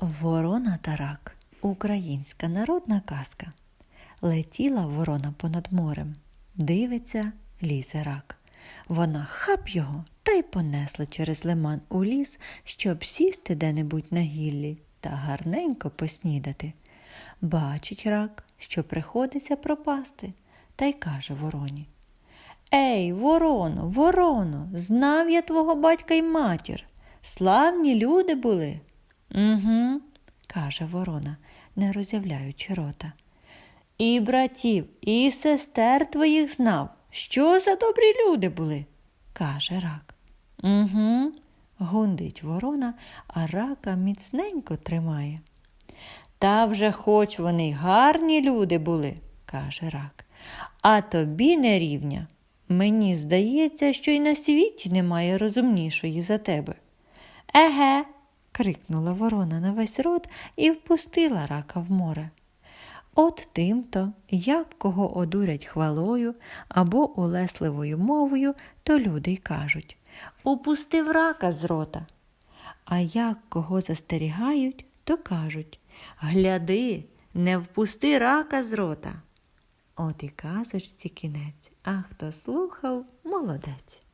Ворона та рак українська народна казка. Летіла ворона понад морем. Дивиться, лізе рак. Вона хап його та й понесла через лиман у ліс, щоб сісти де-небудь на гіллі та гарненько поснідати. Бачить рак, що приходиться пропасти, та й каже вороні. Ей, вороно, вороно, знав я твого батька й матір. Славні люди були. Угу, каже ворона, не роззявляючи рота. І братів, і сестер твоїх знав. Що за добрі люди були? каже рак. Угу, гундить ворона, а рака міцненько тримає. Та вже хоч вони гарні люди були, каже рак, а тобі не рівня. Мені здається, що й на світі немає розумнішої за тебе. Еге. Крикнула ворона на весь рот і впустила рака в море. От тим-то, як кого одурять хвалою або улесливою мовою, то люди й кажуть Упустив рака з рота. А як кого застерігають, то кажуть Гляди, не впусти рака з рота. От і казочці кінець, а хто слухав, молодець.